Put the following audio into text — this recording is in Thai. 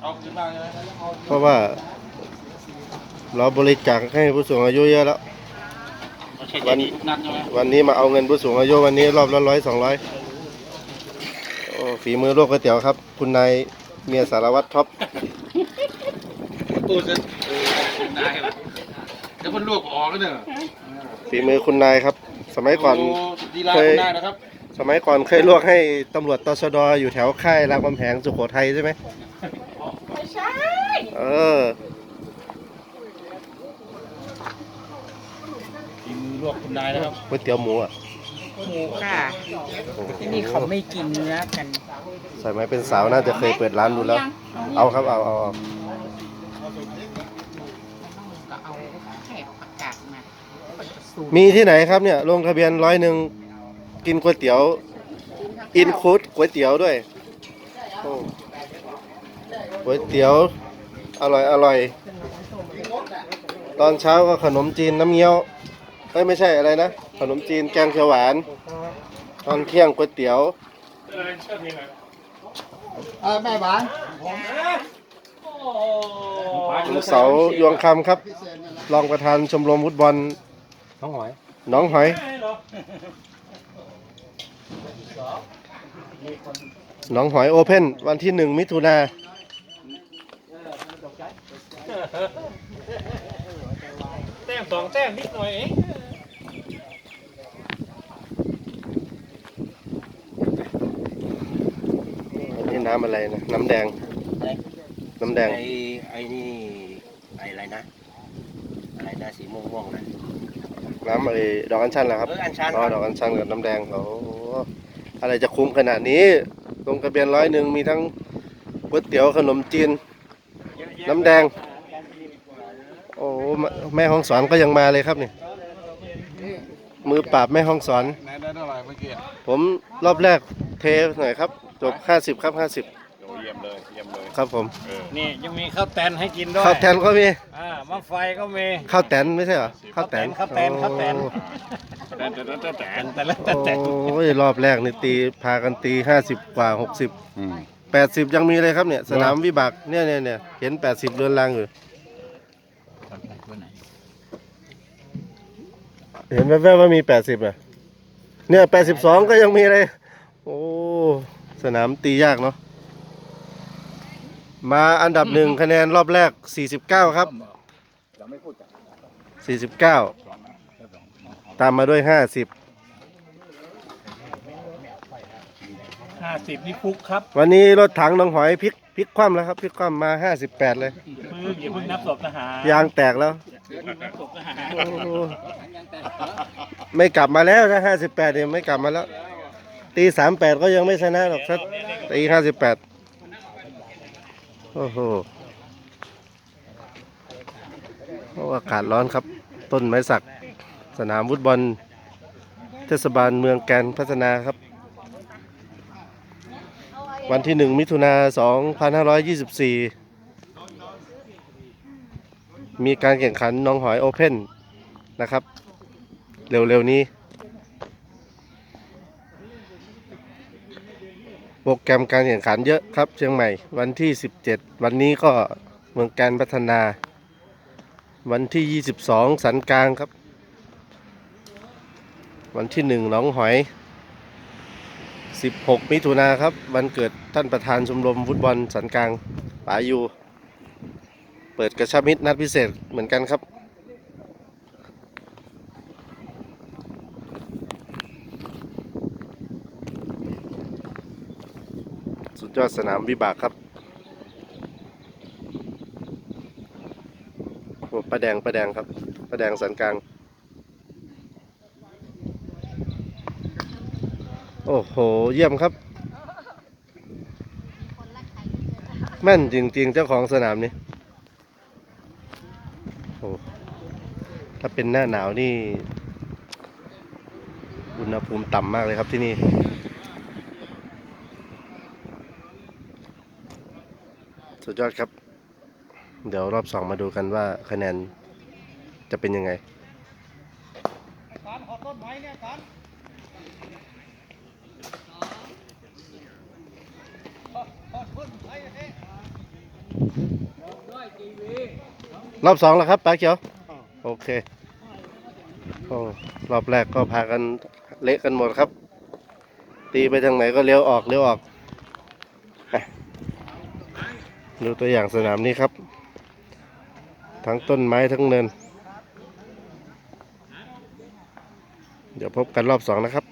เอาขึ้นบ้างใช่ไหมเพราะว่า เราบริจาคให้ผู้สูงอายุเยอะแล้วเอาเช็ดอย่างนี้ทุกนัดใช่ไหมวันนี้มาเอาเงินผู้สูงอายุวันนี้รอบละร้อยสองร้อยโอ้ฝีมือลวกก๋วยเตี๋ยวครับ คุณนายเมียสารวัตรท็อปตู้จะเออได้ครับแล้วมันลวกออกแล้วเนี่ยฝีมือคุณนายครับ สมัยก่อนโดีลาคุณได้นะครับสมัยก่อนเคยลวกให้ตำรวจตชดอยู่แถวค่ายรามคำแหงสุโขทัยใช่ไหมไม่ใช่ เออฝีมือลวกคุณนายนะครับก๋วยเตี๋ยวหมูอะหมูค่ะที่นี่เขาไม่กินเนื้อกันใส่ไหมเป็นสาวน่าจะเคยเปิดร้านดูแล้ว เอาครับเอาเอาเอาก็เอาแค่ผักกาดมาสูตรมีที่ไหนครับเนี่ยลงทะเบียนร้อยหนึ่งกินก๋วยเตี๋ยว อินคูดก๋วยเตี๋ยวด้วยโอ้ก๋วยเตี๋ยว อร่อยอร่อย ตอนเช้าก็ขนมจีนน้ำเงี้ยวเอ้ยไม่ใช่อะไรนะ ขนมจีนแกงเขียวหวาน ตอนเที่ยงก๋วยเตี๋ยวเออแม่หวานวันเสาร์ยวงคำครับ รองประธานชมรมฟุตบอลน้องหอยหน้องหอยหน้องหอยโอเพ่นวันที่หนึ่งมิถุนา แต้มสองแต้มนิดหน่อยเองอันนี้น้ำอะไรนะ น้ำแดง น้ำแดง ไอ้ไอ้นี่ไอ้อะไรนะ อะไรนะสีม่วงม่วงๆนะ น้ำไอ้ดอกอัญชันเหรอครับเอออัญชันอ๋อดอกอัญชันกับน้ำแดงโอ้โหอะไรจะคุ้มขนาดนี้ลงทะเบียนร้อยหนึ่งมีทั้งก๋วยเตี๋ยวขนมจีน น้ำแดง โอ้แม่แม่ห้องสอนก็ยังมาเลยครับนี่มือปราบแม่ห้องสอนไหนได้เท่าไหร่เมื่อกี้ผมรอบแรกเทหน่อยครับ จบ 50 ครับโอ้เยี่ยมเลยเยี่ยมเลย50ครับผมนี่ยังมีข้าวแตนให้กินด้วยข้าวแตนก็มีอ่ามะไฟก็มีข้าวแตนไม่ใช่เหรอข้าวแตนข้าวแตนข้าวแตนโอ้แต่แต่แต่แต่แต่แต่ละแต่แต่โอ้ยรอบแรกนี่ตีพากันตี 50 กว่า 60 80ยังมีเลยครับเนี่ยสนามวิบากเนี่ยเนี่ยเนี่ยเห็น80เรือนรางอยู่เห็นแวบๆว่ามี80อะเนี่ย82ก็ยังมีเลย โอ้สนามตียากเนาะมาอันดับหนึ่งคะแนนรอบแรก49ครับ49ตามมาด้วย50 ห้าสิบนี่ฟุกครับวันนี้รถถังหน้องหอยพลิกพลิกคว่ำแล้วครับพลิกคว่ำมา58เลยมึงอย่าเพิ่งนับศพทหารยางแตกแล้วนับศพทหารโอ้โหไม่กลับมาแล้วถ้า58เนี่ยไม่กลับมาแล้ว ตี38ก็ยังไม่ชนะหรอกสักตี58โอ้โหโอ้อากาศร้อนครับ ต้นไม้สัก สนามฟุตบอล เทศบาลเมืองแกนพัฒนาครับ วันที่1มิถุนา2524มีการแข่งขันน้องหอยโอเพ่นนะครับ เร็ว ๆ นี้ โปรแกรมการแข่งขันเยอะครับ เชียงใหม่ วันที่ 17 วันนี้ก็เมืองการพัฒนา วันที่ 22 สันกลางครับ วันที่1หนองหอย 16 มิถุนาครับ วันเกิดท่านประธานชมรมฟุตบอลสันกลางป๋ายูเปิดกระชับมิตรนัดพิเศษเหมือนกันครับ สุดยอดสนามวิบากครับประแดงประแดงครับประแดงสันกลาง อ้โห เยี่ยมครับ แม่นจริงๆ เจ้าของสนามนี้โอ้ถ้าเป็นหน้าหนาวนี่ อุณหภูมิต่ำมากเลยครับที่นี่สุดยอดครับ เดี๋ยวรอบสองมาดูกันว่าคะแนนจะเป็นยังไงนร รอบสองแล้วครับป้าเขียว โอเคโอ้รอบแรกก็พากันเละกันหมดครับ ตีไปทางไหนก็เลี้ยวออกเลี้ยวออกดูตัวอย่างสนามนี้ครับ ทั้งต้นไม้ทั้งเนิน เดี๋ยวพบกันรอบสองนะครับ